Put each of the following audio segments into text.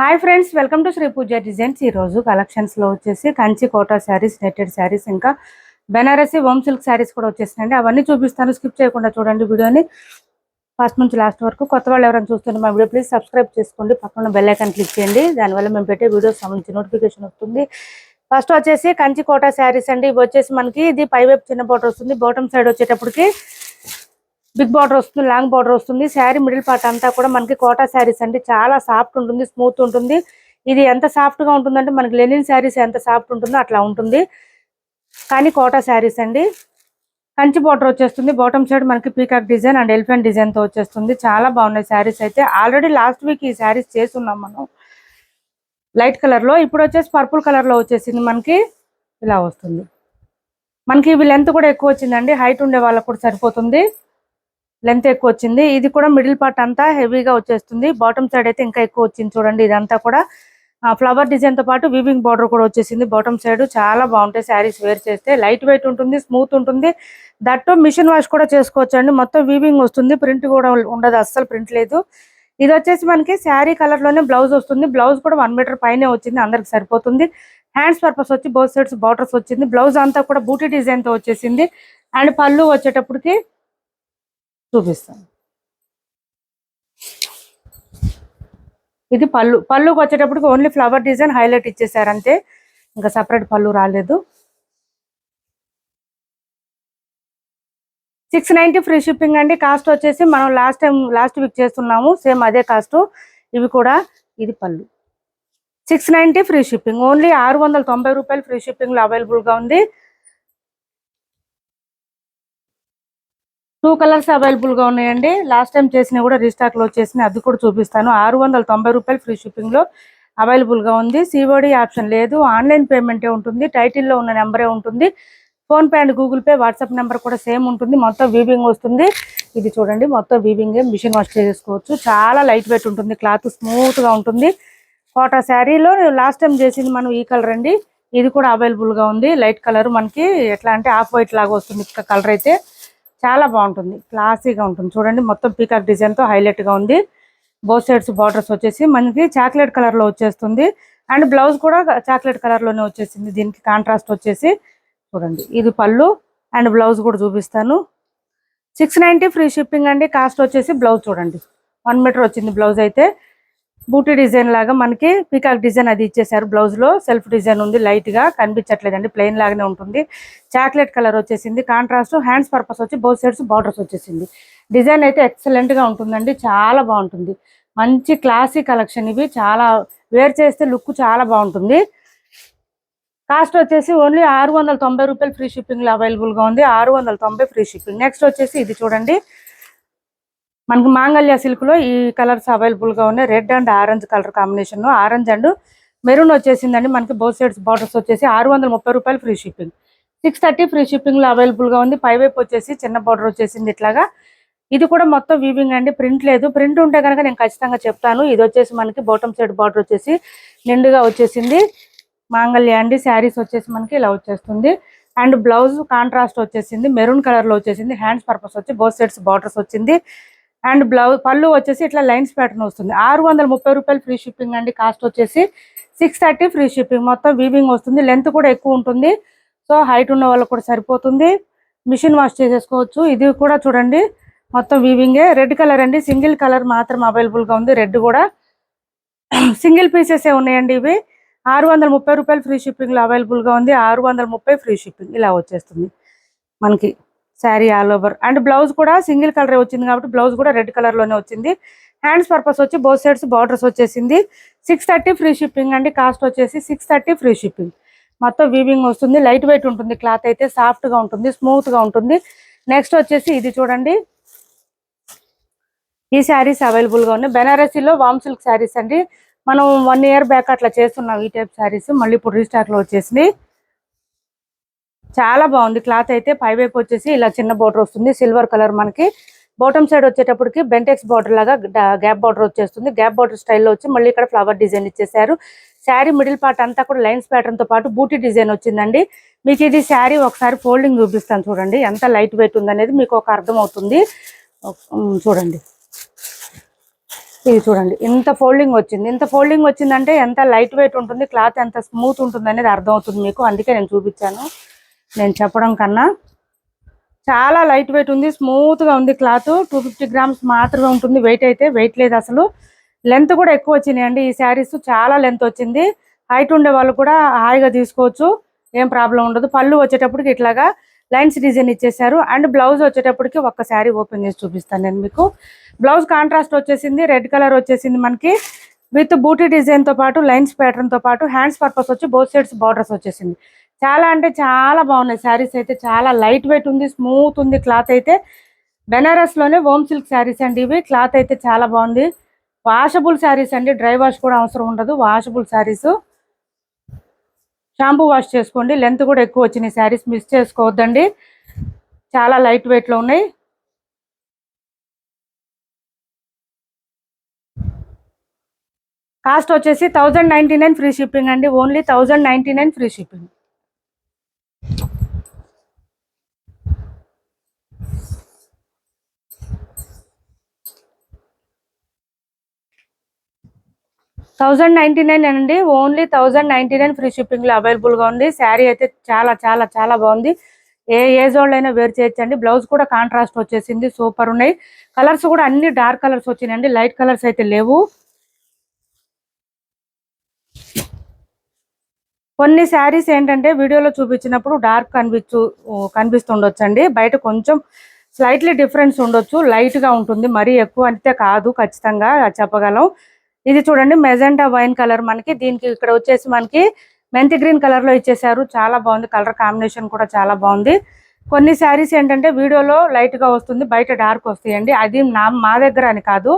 Hi friends welcome to Shri Pooja designs ఈ రోజు కలెక్షన్స్లో వచ్చేసి కంచి కోటా శారీస్ నెట్టెడ్ శారీస్ ఇంకా బెనారసి హోమ్ సిల్క్ శారీస్ కూడా వచ్చేసినాయండి. అవన్నీ చూపిస్తాను. స్కిప్ చేయకుండా చూడండి వీడియోని. ఫస్ట్ నుంచి లాస్ట్ వరకు కొత్త వాళ్ళు ఎవరైనా చూస్తుంటే మా వీడియో ప్లీజ్ సబ్స్క్రైబ్ చేసుకోండి. పక్కన బెల్ ఐకాన్ క్లిక్ చేయండి. దానివల్ల మేము పెట్టే వీడియోస్ సంబంధించి నోటిఫికేషన్ వస్తుంది. ఫస్ట్ వచ్చేసి కంచి కోటా శారీస్ అండి. ఇవి వచ్చేసి మనకి ఇది పై వైపు చిన్న బోటర్ వస్తుంది. బాటమ్ సైడ్ వచ్చేటప్పటికి బిగ్ బార్డర్ వస్తుంది లాంగ్ బార్డర్ వస్తుంది. శారీ మిడిల్ పార్ట్ అంతా కూడా మనకి కోటా శారీస్ అండి. చాలా సాఫ్ట్ ఉంటుంది స్మూత్ ఉంటుంది. ఇది ఎంత సాఫ్ట్గా ఉంటుందంటే మనకి లెనిన్ శారీస్ ఎంత సాఫ్ట్ ఉంటుందో అట్లా ఉంటుంది. కానీ కోటా శారీస్ అండి. కంచి బార్డర్ వచ్చేస్తుంది. బాటమ్ సైడ్ మనకి పీకాక్ డిజైన్ అండ్ ఎలిఫెంట్ డిజైన్తో వచ్చేస్తుంది. చాలా బాగున్నాయి శారీస్ అయితే. ఆల్రెడీ లాస్ట్ వీక్ ఈ శారీస్ చేస్తున్నాం మనం. లైట్ కలర్లో. ఇప్పుడు వచ్చేసి పర్పుల్ కలర్లో వచ్చేసింది మనకి. ఇలా వస్తుంది. మనకి ఇవి లెంత్ కూడా ఎక్కువ వచ్చిందండి. హైట్ ఉండే వాళ్ళకు కూడా సరిపోతుంది. లెంత్ ఎక్కువ వచ్చింది. ఇది కూడా మిడిల్ పార్ట్ అంతా హెవీగా వచ్చేస్తుంది. బాటమ్ సైడ్ అయితే ఇంకా ఎక్కువ వచ్చింది చూడండి. ఇదంతా కూడా ఫ్లవర్ డిజైన్తో పాటు వీవింగ్ బార్డర్ కూడా వచ్చేసింది. బాటమ్ సైడ్ చాలా బాగుంటాయి శారీస్ వేర్ చేస్తే. లైట్ వెయిట్ ఉంటుంది స్మూత్ ఉంటుంది. దట్టు మిషన్ వాష్ కూడా చేసుకోవచ్చు అండి మొత్తం వీవింగ్ వస్తుంది. ప్రింట్ కూడా ఉండదు అస్సలు ప్రింట్ లేదు. ఇది వచ్చేసి మనకి శారీ కలర్లోనే బ్లౌజ్ వస్తుంది. బ్లౌజ్ కూడా వన్ మీటర్ పైనే వచ్చింది. అందరికి సరిపోతుంది. హ్యాండ్స్ పర్పస్ వచ్చి బోత్ సైడ్స్ బార్డర్స్ వచ్చింది. బ్లౌజ్ అంతా కూడా బూటీ డిజైన్తో వచ్చేసింది. అండ్ పళ్ళు వచ్చేటప్పటికి చూపిస్తాను. ఇది పళ్ళు పళ్ళుకి వచ్చేటప్పటికి ఓన్లీ ఫ్లవర్ డిజైన్ హైలైట్ ఇచ్చేసారు అంతే ఇంకా సపరేట్ పళ్ళు రాలేదు. సిక్స్ నైన్టీ ఫ్రీ షిప్పింగ్ అండి. కాస్ట్ వచ్చేసి మనం లాస్ట్ టైం లాస్ట్ వీక్ చేస్తున్నాము. సేమ్ అదే కాస్ట్ ఇవి కూడా ఇది పళ్ళు. Six ninety free shipping only ఆరు వందల తొంభై రూపాయలు ఫ్రీ షిప్పింగ్లో అవైలబుల్గా ఉంది. టూ కలర్స్ అవైలబుల్గా ఉన్నాయండి. లాస్ట్ టైం చేసినా కూడా రీస్టాక్లో వచ్చేసినాయి. అది కూడా చూపిస్తాను. ఆరు వందల తొంభై రూపాయలు ఫ్రీ షిప్పింగ్లో లో అవైలబుల్గా ఉంది. సిఓడి ఆప్షన్ లేదు. ఆన్లైన్ పేమెంటే ఉంటుంది. టైటిల్లో ఉన్న నెంబరే ఉంటుంది. PhonePe and Google Pay WhatsApp number కూడా సేమ్ ఉంటుంది. మొత్తం వీవింగ్ వస్తుంది. ఇది చూడండి. మొత్తం వీవింగ్ మిషన్ వాష్ చేసుకోవచ్చు. చాలా లైట్ వెయిట్ ఉంటుంది. క్లాత్ స్మూత్గా ఉంటుంది. కోటా శారీలో లాస్ట్ టైం చేసింది మనం ఈ కలర్ అండి. ఇది కూడా అవైలబుల్గా ఉంది. లైట్ కలర్ మనకి ఎట్లా అంటే ఆఫ్ వైట్ లాగా వస్తుంది. ఇక్క కలర్ అయితే. చాలా బాగుంటుంది. క్లాసీగా ఉంటుంది. చూడండి మొత్తం పీకాక్ డిజైన్తో ఉంది. బోత్ సైడ్స్ బార్డర్స్ వచ్చేసి మనకి చాక్లెట్ కలర్లో వచ్చేస్తుంది. అండ్ బ్లౌజ్ కూడా చాక్లెట్ కలర్లోనే వచ్చేసింది. దీనికి కాంట్రాస్ట్ వచ్చేసి చూడండి ఇది పళ్ళు అండ్ బ్లౌజ్ కూడా చూపిస్తాను. సిక్స్ నైన్టీ ఫ్రీ షిప్పింగ్ అండి. కాస్ట్ వచ్చేసి బ్లౌజ్ చూడండి. వన్ మీటర్ వచ్చింది బ్లౌజ్ అయితే. బూటీ డిజైన్ లాగా మనకి పీకాక్ డిజైన్ అది ఇచ్చేసారు బ్లౌజ్లో సెల్ఫ్ డిజైన్ ఉంది లైట్గా కనిపించట్లేదండి ప్లెయిన్ లాగానే ఉంటుంది. చాక్లెట్ కలర్ వచ్చేసింది. కాంట్రాస్ట్ హ్యాండ్స్ పర్పస్ వచ్చి బౌత్ సైడ్స్ బార్డర్స్ వచ్చేసింది. డిజైన్ అయితే ఎక్సలెంట్గా ఉంటుందండి చాలా బాగుంటుంది. మంచి క్లాసీ కలెక్షన్ ఇవి చాలా వేర్ చేస్తే లుక్ చాలా బాగుంటుంది. కాస్ట్ వచ్చేసి ఓన్లీ ఆరు వందల తొంభై రూపాయలు ఫ్రీ షిప్పింగ్ అవైలబుల్గా అవైలబుల్గా ఉంది. ఆరు వందల తొంభై ఫ్రీ షిప్పింగ్ నెక్స్ట్ వచ్చేసి ఇది చూడండి. మనకి మాంగళ్య సిల్క్లో ఈ కలర్స్ అవైలబుల్గా ఉన్నాయి. Red and orange colour combination. Orange and maroon వచ్చేసిందండి. మనకి బోత్ సైడ్స్ బార్డర్స్ వచ్చేసి ఆరు వందల ముప్పై రూపాయలు free shipping. Six thirty free షిప్పింగ్లో లో అవైలబుల్గా ఉంది. పై వైపు వచ్చేసి చిన్న బార్డర్ వచ్చేసింది ఇట్లాగా. ఇది కూడా మొత్తం వీవింగ్ అండి. ప్రింట్ లేదు. ప్రింట్ ఉంటే కనుక నేను ఖచ్చితంగా చెప్తాను. ఇది వచ్చేసి మనకి బాటమ్ సైడ్ బార్డర్ వచ్చేసి నిండుగా వచ్చేసింది. మాంగళ్య అండి. శారీస్ వచ్చేసి మనకి ఇలా వచ్చేస్తుంది. అండ్ బ్లౌజ్ కాంట్రాస్ట్ వచ్చేసింది. మెరూన్ కలర్లో వచ్చేసింది. హ్యాండ్స్ పర్పస్ వచ్చి బోత్ సైడ్స్ బార్డర్స్ వచ్చింది. అండ్ బ్లౌజ్ పళ్ళు వచ్చేసి ఇట్లా లైన్స్ ప్యాటర్న్ వస్తుంది. ఆరు వందల ముప్పై రూపాయలు ఫ్రీ షిప్పింగ్ అండి. కాస్ట్ వచ్చేసి సిక్స్ థర్టీ ఫ్రీ షిప్పింగ్. మొత్తం వీవింగ్ వస్తుంది. లెంత్ కూడా ఎక్కువ ఉంటుంది. సో హైట్ ఉన్న వాళ్ళకి కూడా సరిపోతుంది. మిషన్ వాష్ చేసేసుకోవచ్చు. ఇది కూడా చూడండి. మొత్తం వీవింగే. రెడ్ కలర్ అండి. సింగిల్ కలర్ మాత్రం అవైలబుల్గా ఉంది. రెడ్ కూడా. సింగిల్ పీసెస్ ఏ ఉన్నాయండి ఇవి. ఆరు వందల ముప్పై రూపాయలు ఫ్రీ షిప్పింగ్లో అవైలబుల్గా అవైలబుల్గా ఉంది. ఆరు వందల ముప్పై ఫ్రీ షిప్పింగ్ ఇలా వచ్చేస్తుంది. మనకి sari all over. And blouse కూడా సింగిల్ కలర్ వచ్చింది కాబట్టి బ్లౌజ్ కూడా రెడ్ కలర్లోనే వచ్చింది. హ్యాండ్స్ పర్పస్ వచ్చి బోత్ సైడ్స్ బార్డర్స్ వచ్చేసింది. సిక్స్ థర్టీ ఫ్రీ షిప్పింగ్ అండి. కాస్ట్ వచ్చేసి సిక్స్ థర్టీ ఫ్రీ షిప్పింగ్ మొత్తం వీవింగ్ వస్తుంది. లైట్ వెయిట్ ఉంటుంది. క్లాత్ అయితే సాఫ్ట్గా ఉంటుంది. స్మూత్గా ఉంటుంది. నెక్స్ట్ వచ్చేసి ఇది చూడండి. ఈ శారీస్ అవైలబుల్గా ఉన్నాయి. బెనారసీలో వామ్ సిల్క్ శారీస్ అండి. మనం వన్ ఇయర్ బ్యాక్ అట్లా చేస్తున్నాం ఈ టైప్ శారీస్. మళ్ళీ ఇప్పుడు రీస్టాక్లో వచ్చేసినాయి చాలా బాగుంది. క్లాత్ అయితే పై వైపు వచ్చేసి ఇలా చిన్న బోర్డర్ వస్తుంది. సిల్వర్ కలర్ మనకి. బాటమ్ సైడ్ వచ్చేటప్పటికి బెంటెక్స్ బార్డర్ లాగా గ్యాప్ బార్డర్ వచ్చేస్తుంది. గ్యాప్ బార్డర్ స్టైల్లో వచ్చి మళ్ళీ ఇక్కడ ఫ్లవర్ డిజైన్ ఇచ్చేసారు శారీ మిడిల్ పార్ట్ అంతా కూడా లైన్స్ ప్యాటర్న్తో పాటు బూటీ డిజైన్ వచ్చిందండి. మీకు ఇది శారీ ఒకసారి ఫోల్డింగ్ చూపిస్తాను చూడండి. ఎంత లైట్ వెయిట్ ఉందనేది మీకు ఒక అర్థం అవుతుంది చూడండి. ఇది చూడండి. ఇంత ఫోల్డింగ్ వచ్చింది. ఇంత ఫోల్డింగ్ వచ్చిందంటే ఎంత లైట్ వెయిట్ ఉంటుంది క్లాత్ ఎంత స్మూత్ ఉంటుంది అనేది అర్థమవుతుంది మీకు. అందుకే నేను చూపించాను. నేను చెప్పడం కన్నా చాలా లైట్ వెయిట్ ఉంది స్మూత్గా ఉంది క్లాత్. టూ ఫిఫ్టీ గ్రామ్స్ మాత్రమే ఉంటుంది వెయిట్ అయితే వెయిట్ లేదు అసలు. లెంత్ కూడా ఎక్కువ వచ్చినాయండి ఈ శారీస్ చాలా లెంత్ వచ్చింది. హైట్ ఉండే వాళ్ళు కూడా హాయిగా తీసుకోవచ్చు ఏం ప్రాబ్లం ఉండదు. పళ్ళు వచ్చేటప్పటికి ఇట్లాగా లైన్స్ డిజైన్ ఇచ్చేసారు అండ్ బ్లౌజ్ వచ్చేటప్పటికి ఒక్క శారీ ఓపెన్ చేసి చూపిస్తాను నేను మీకు. బ్లౌజ్ కాంట్రాస్ట్ వచ్చేసింది రెడ్ కలర్ వచ్చేసింది మనకి. విత్ బూటీ డిజైన్తో పాటు లైన్స్ ప్యాటర్న్తో పాటు హ్యాండ్స్ పర్పస్ వచ్చి బోత్ సైడ్స్ బార్డర్స్ వచ్చేసింది. చాలా అంటే చాలా బాగున్నాయి. శారీస్ అయితే చాలా లైట్ వెయిట్ ఉంది స్మూత్ ఉంది క్లాత్ అయితే. బెనారస్లోనే హోమ్ సిల్క్ శారీస్ అండి ఇవి. క్లాత్ అయితే చాలా బాగుంది. వాషబుల్ శారీస్ అండి. డ్రై వాష్ కూడా అవసరం ఉండదు. వాషబుల్ శారీస్. షాంపూ వాష్ చేసుకోండి. లెంత్ కూడా ఎక్కువ వచ్చినాయి శారీస్. మిస్ చేసుకోవద్దండి. చాలా లైట్ వెయిట్లో ఉన్నాయి. కాస్ట్ వచ్చేసి thousand ninety nine free shipping అండి. Only thousand ninety nine free shipping. Thousand ninety nine అండి only thousand ninety nine free షిప్పింగ్లో అవైలబుల్గా ఉంది. శారీ అయితే చాలా చాలా చాలా బాగుంది. ఏ ఏజ్ వాళ్ళు అయినా వేర్ చేయొచ్చండి. బ్లౌజ్ కూడా కాంట్రాస్ట్ వచ్చేసింది. సూపర్ ఉన్నాయి. కలర్స్ కూడా అన్ని డార్క్ కలర్స్ వచ్చినాయండి. లైట్ కలర్స్ అయితే లేవు. కొన్ని శారీస్ ఏంటంటే వీడియోలో చూపించినప్పుడు డార్క్ కనిపించు కనిపిస్తుండొచ్చండి. బయట కొంచెం స్లైట్లీ డిఫరెన్స్ ఉండొచ్చు. లైట్గా ఉంటుంది. మరీ ఎక్కువ అంటే కాదు. ఖచ్చితంగా చెప్పగలం. ఇది చూడండి మెజెంటా వైన్ కలర్ మనకి. దీనికి ఇక్కడ వచ్చేసి మనకి మెంతి గ్రీన్ కలర్లో ఇచ్చేసారు. చాలా బాగుంది. కలర్ కాంబినేషన్ కూడా చాలా బాగుంది. కొన్ని శారీస్ ఏంటంటే వీడియోలో లైట్గా వస్తుంది బయట డార్క్ వస్తాయండి. అది నా మా దగ్గర అని కాదు.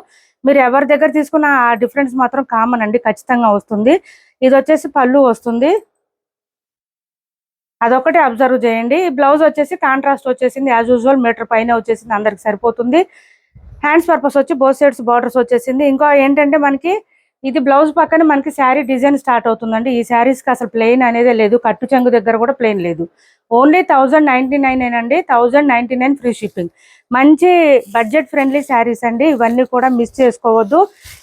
మీరు ఎవరి దగ్గర తీసుకున్న ఆ డిఫరెన్స్ మాత్రం కామన్ అండి. ఖచ్చితంగా వస్తుంది. ఇది వచ్చేసి పళ్ళు వస్తుంది. అదొకటి అబ్జర్వ్ చేయండి. ఈ బ్లౌజ్ వచ్చేసి కాంట్రాస్ట్ వచ్చేసింది. యాజ్ యూజువల్ మీటర్ పైన వచ్చేసింది. అందరికి సరిపోతుంది. హ్యాండ్స్ పర్పస్ వచ్చి బోత్ సైడ్స్ బార్డర్స్ వచ్చేసింది. ఇంకా ఏంటంటే మనకి ఇది బ్లౌజ్ పక్కన మనకి శారీ డిజైన్ స్టార్ట్ అవుతుందండి. ఈ శారీస్కి అసలు ప్లెయిన్ అనేది లేదు. కట్టు చెంగు దగ్గర కూడా ప్లెయిన్ లేదు. ఓన్లీ థౌజండ్ నైన్టీ నైన్ అండి thousand ninety nine free shipping. మంచి బడ్జెట్ ఫ్రెండ్లీ శారీస్ అండి. ఇవన్నీ కూడా మిస్ చేసుకోవద్దు.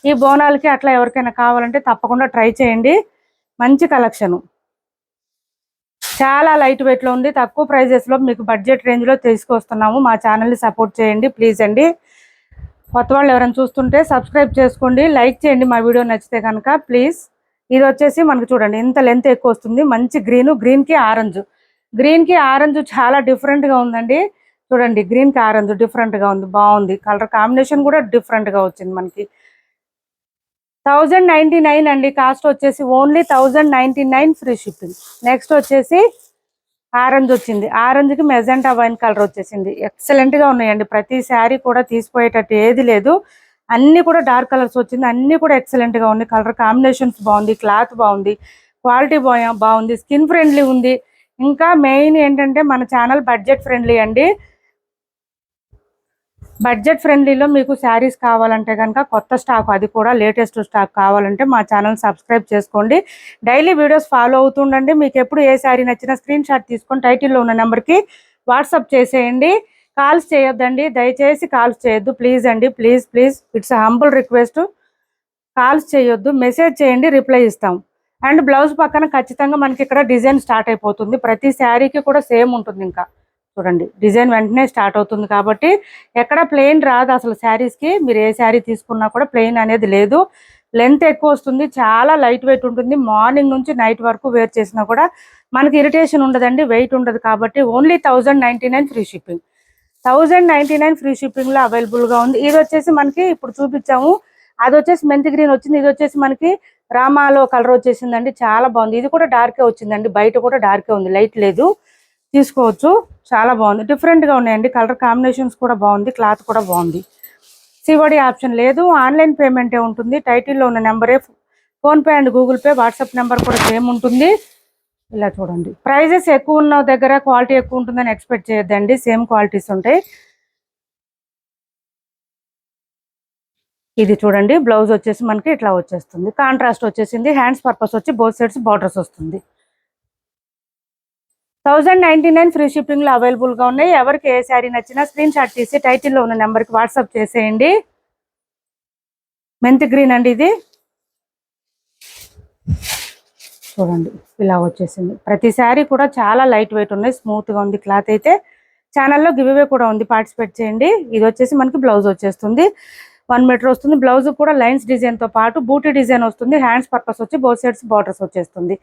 ఈ బోనాలకి అట్లా ఎవరికైనా కావాలంటే తప్పకుండా ట్రై చేయండి. మంచి కలెక్షన్. చాలా లైట్ వెయిట్లో ఉంది. తక్కువ ప్రైజెస్లో మీకు బడ్జెట్ రేంజ్లో తీసుకొస్తున్నాము. మా ఛానల్ని సపోర్ట్ చేయండి. ప్లీజ్ అండి. కొత్త వాళ్ళు ఎవరైనా చూస్తుంటే సబ్స్క్రైబ్ చేసుకోండి లైక్ చేయండి మా వీడియో నచ్చితే కనుక ప్లీజ్. ఇది వచ్చేసి మనకు చూడండి ఇంత లెంత్ ఎక్కువ వస్తుంది మంచి గ్రీన్ గ్రీన్కి ఆరెంజ్. గ్రీన్కి ఆరెంజ్ చాలా డిఫరెంట్గా ఉందండి. చూడండి గ్రీన్కి ఆరెంజ్ డిఫరెంట్గా ఉంది బాగుంది. కలర్ కాంబినేషన్ కూడా డిఫరెంట్గా వచ్చింది మనకి. థౌజండ్ నైన్టీ నైన్ అండి కాస్ట్ వచ్చేసి only thousand ninety nine free shipping. Next వచ్చేసి ఆరెంజ్ వచ్చింది. ఆరెంజ్కి మెజెంటా వైన్ కలర్ వచ్చేసింది. ఎక్సలెంట్గా ఉన్నాయండి. ప్రతి శారీ కూడా తీసిపోయేటట్టు ఏది లేదు. అన్నీ కూడా డార్క్ కలర్స్ వచ్చింది. అన్ని కూడా ఎక్సలెంట్గా ఉన్నాయి. కలర్ కాంబినేషన్స్ బాగుంది. క్లాత్ బాగుంది. క్వాలిటీ బాగుంది. స్కిన్ ఫ్రెండ్లీ ఉంది. ఇంకా మెయిన్ ఏంటంటే మన ఛానల్ బడ్జెట్ ఫ్రెండ్లీ అండి. బడ్జెట్ ఫ్రెండ్లీలో మీకు శారీస్ కావాలంటే కనుక కొత్త స్టాక్ అది కూడా లేటెస్ట్ స్టాక్ కావాలంటే మా ఛానల్ సబ్స్క్రైబ్ చేసుకోండి. డైలీ వీడియోస్ ఫాలో అవుతుండండి. మీకు ఎప్పుడు ఏ శారీ నచ్చినా స్క్రీన్ షాట్ తీసుకొని టైటిల్లో ఉన్న నెంబర్కి వాట్సాప్ చేసేయండి. కాల్స్ చేయొద్దండి. దయచేసి కాల్స్ చేయొద్దు. ప్లీజ్ అండి. Please please. It's humble request. Calls చేయొద్దు. మెసేజ్ చేయండి. రిప్లై ఇస్తాం. అండ్ బ్లౌజ్ పక్కన ఖచ్చితంగా మనకి ఇక్కడ డిజైన్ స్టార్ట్ అయిపోతుంది. ప్రతి శారీకి కూడా సేమ్ ఉంటుంది ఇంకా. చూడండి డిజైన్ వెంటనే స్టార్ట్ అవుతుంది కాబట్టి ఎక్కడ ప్లెయిన్ రాదు అసలు శారీస్కి. మీరు ఏ శారీ తీసుకున్నా కూడా ప్లెయిన్ అనేది లేదు. లెంత్ ఎక్కువ వస్తుంది చాలా లైట్ వెయిట్ ఉంటుంది. మార్నింగ్ నుంచి నైట్ వరకు వేర్ చేసినా కూడా మనకి ఇరిటేషన్ ఉండదండి వెయిట్ ఉండదు కాబట్టి only thousand ninety nine free shipping. Thousand ninety nine free షిప్పింగ్లో అవైలబుల్గా ఉంది. ఇది వచ్చేసి మనకి ఇప్పుడు చూపించాము. అది వచ్చేసి మెంతి గ్రీన్ వచ్చింది. ఇది వచ్చేసి మనకి రామాలో కలర్ వచ్చేసిందండి. చాలా బాగుంది. ఇది కూడా డార్కే వచ్చిందండి. బయట కూడా డార్కే ఉంది. లైట్ లేదు. తీసుకోవచ్చు. చాలా బాగుంది. డిఫరెంట్గా ఉన్నాయండి. కలర్ కాంబినేషన్స్ కూడా బాగుంది. క్లాత్ కూడా బాగుంది. సివడి ఆప్షన్ లేదు. ఆన్లైన్ పేమెంటే ఉంటుంది. టైటిల్లో ఉన్న నెంబరే PhonePe and Google Pay WhatsApp number కూడా సేమ్ ఉంటుంది. ఇలా చూడండి. ప్రైజెస్ ఎక్కువ ఉన్న దగ్గర క్వాలిటీ ఎక్కువ ఉంటుందని ఎక్స్పెక్ట్ చేయొద్దండి. సేమ్ క్వాలిటీస్ ఉంటాయి. ఇది చూడండి. బ్లౌజ్ వచ్చేసి మనకి ఇట్లా వచ్చేస్తుంది. కాంట్రాస్ట్ వచ్చేసింది. హ్యాండ్స్ పర్పస్ వచ్చి బోత్ సైడ్స్ బార్డర్స్ వస్తుంది. థౌజండ్ నైన్టీ నైన్ ఫ్రీ షిప్పింగ్లో అవైలబుల్గా ఉన్నాయి. ఎవరికి ఏ శారీ నచ్చినా స్క్రీన్ షాట్ తీసి టైటిల్లో ఉన్న నెంబర్కి వాట్సాప్ చేసేయండి. మెంతి గ్రీన్ అండి ఇది. చూడండి ఇలా వచ్చేసింది. ప్రతి శారీ కూడా చాలా లైట్ వెయిట్ ఉన్నాయి. స్మూత్గా ఉంది క్లాత్ అయితే. ఛానల్లో గివ్ కూడా ఉంది. పార్టిసిపేట్ చేయండి. ఇది వచ్చేసి మనకి బ్లౌజ్ వచ్చేస్తుంది. వన్ మీటర్ వస్తుంది. బ్లౌజ్ కూడా లైన్స్ డిజైన్తో పాటు బూటీ డిజైన్ వస్తుంది. హ్యాండ్స్ పర్పస్ వచ్చి బోత్ సైడ్స్ బార్డర్స్ వచ్చేస్తుంది.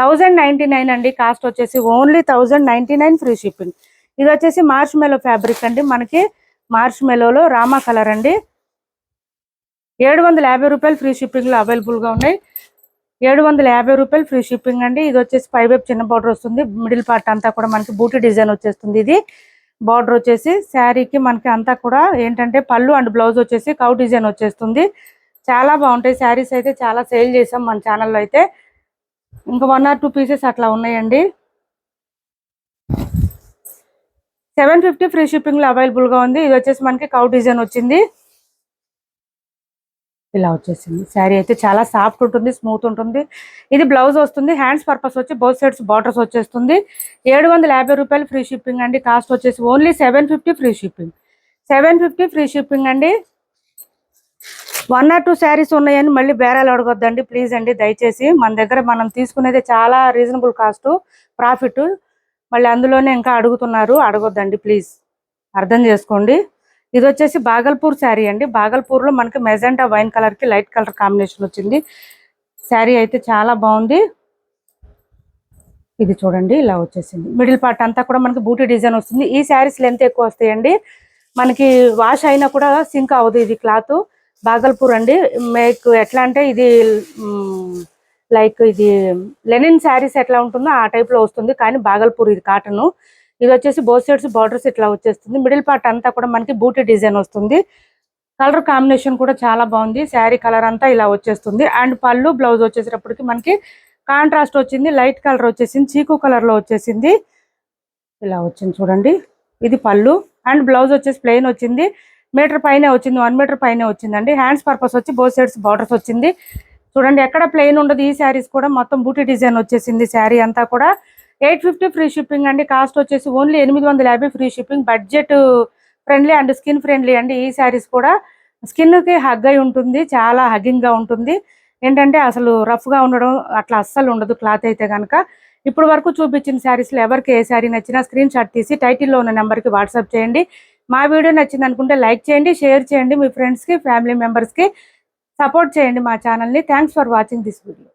థౌజండ్ నైన్టీ నైన్ అండి. కాస్ట్ వచ్చేసి only thousand ninety nine free shipping. ఇది వచ్చేసి మార్చ్ మెలో ఫ్యాబ్రిక్ అండి. మనకి మార్చ్ మెలోలో రామా కలర్ అండి. ఏడు వందల యాభై రూపాయలు ఫ్రీ షిప్పింగ్లో అవైలబుల్గా ఉన్నాయి. ఏడు వందల యాభై రూపాయలు ఫ్రీ షిప్పింగ్ అండి. ఇది వచ్చేసి పై వైపు చిన్న బార్డర్ వస్తుంది. మిడిల్ పార్ట్ అంతా కూడా మనకి బూటీ డిజైన్ వచ్చేస్తుంది ఇది. బార్డర్ వచ్చేసి శారీకి మనకి అంతా కూడా ఏంటంటే పళ్ళు అండ్ బ్లౌజ్ వచ్చేసి కౌ డిజైన్ వచ్చేస్తుంది. చాలా బాగుంటాయి. శారీస్ అయితే చాలా సేల్ చేసాం మన ఛానల్లో అయితే. ఇంకా వన్ ఆర్ టూ పీసెస్ అట్లా ఉన్నాయండి. సెవెన్ ఫిఫ్టీ ఫ్రీ షిప్పింగ్లో అవైలబుల్గా ఉంది. ఇది వచ్చేసి మనకి కౌ డిజైన్ వచ్చింది. ఇలా వచ్చేసింది. శారీ అయితే చాలా సాఫ్ట్ ఉంటుంది స్మూత్ ఉంటుంది. ఇది బ్లౌజ్ వస్తుంది హ్యాండ్స్ పర్పస్ వచ్చి బోత్ సైడ్స్ బార్డర్స్ వచ్చేస్తుంది. ఏడు వందల యాభై రూపాయలు ఫ్రీ షిప్పింగ్ అండి. కాస్ట్ వచ్చేసి only seven fifty free shipping. Seven fifty free shipping అండి. వన్ ఆర్ టూ శారీస్ ఉన్నాయని మళ్ళీ బేరాలు అడగొద్దండి. ప్లీజ్ అండి దయచేసి మన దగ్గర మనం తీసుకునేది చాలా రీజనబుల్ కాస్ట్ ప్రాఫిట్. మళ్ళీ అందులోనే ఇంకా అడుగుతున్నారు అడగొద్దండి. ప్లీజ్ అర్థం చేసుకోండి. ఇది వచ్చేసి బాగల్పూర్ శారీ అండి. బాగల్పూర్లో మనకి మెజెంటా వైన్ కలర్కి లైట్ కలర్ కాంబినేషన్ వచ్చింది. శారీ అయితే చాలా బాగుంది. ఇది చూడండి ఇలా వచ్చేసింది. మిడిల్ పార్ట్ అంతా కూడా మనకి బూటీ డిజైన్ వస్తుంది. ఈ శారీస్ లెంత్ ఎక్కువ వస్తాయండి. మనకి వాష్ అయినా కూడా సింక్ అవ్వదు ఇది క్లాత్. బాగల్పూర్ అండి. మీకు ఎట్లా అంటే ఇది లైక్ ఇది లెనిన్ శారీస్ ఎట్లా ఉంటుందో ఆ టైప్లో వస్తుంది. కానీ బాగల్పూర్ ఇది కాటన్. ఇది వచ్చేసి బోత్ సైడ్స్ బార్డర్స్ ఇట్లా వచ్చేస్తుంది. మిడిల్ పార్ట్ అంతా కూడా మనకి బూటీ డిజైన్ వస్తుంది. కలర్ కాంబినేషన్ కూడా చాలా బాగుంది. శారీ కలర్ అంతా ఇలా వచ్చేస్తుంది. అండ్ పళ్ళు బ్లౌజ్ వచ్చేసేటప్పటికి మనకి కాంట్రాస్ట్ వచ్చింది. లైట్ కలర్ వచ్చేసింది. చీకు కలర్లో వచ్చేసింది. ఇలా వచ్చింది చూడండి. ఇది పళ్ళు. అండ్ బ్లౌజ్ వచ్చేసి ప్లెయిన్ వచ్చింది. మీటర్ పైనే వచ్చింది. వన్ మీటర్ పైనే వచ్చిందండి. హ్యాండ్స్ పర్పస్ వచ్చి బోత్ సైడ్స్ బార్డర్స్ వచ్చింది. చూడండి ఎక్కడ ప్లెయిన్ ఉండదు. ఈ శారీస్ కూడా మొత్తం బూటీ డిజైన్ వచ్చేసింది. శారీ అంతా కూడా ఎయిట్ ఫిఫ్టీ ఫ్రీ షిప్పింగ్ అండి. కాస్ట్ వచ్చేసి ఓన్లీ ఎనిమిది వందల యాభై free shipping. Budget friendly and skin friendly అండి. ఈ శారీస్ కూడా స్కిన్కి హగ్ అయి ఉంటుంది. చాలా హగ్గింగ్గా ఉంటుంది. ఏంటంటే అసలు రఫ్గా ఉండడం అట్లా అస్సలు ఉండదు క్లాత్ అయితే కనుక ఇప్పుడు వరకు చూపించిన శారీస్లో ఎవరికి ఏ శారీ నచ్చినా స్క్రీన్ షాట్ తీసి టైటిల్లో ఉన్న నెంబర్కి వాట్సాప్ చేయండి. మా వీడియో నచ్చింది అనుకుంటే లైక్ చేయండి షేర్ చేయండి. మీ ఫ్రెండ్స్కి ఫ్యామిలీ మెంబర్స్కి సపోర్ట్ చేయండి మా ఛానల్ని. Thanks for watching this video.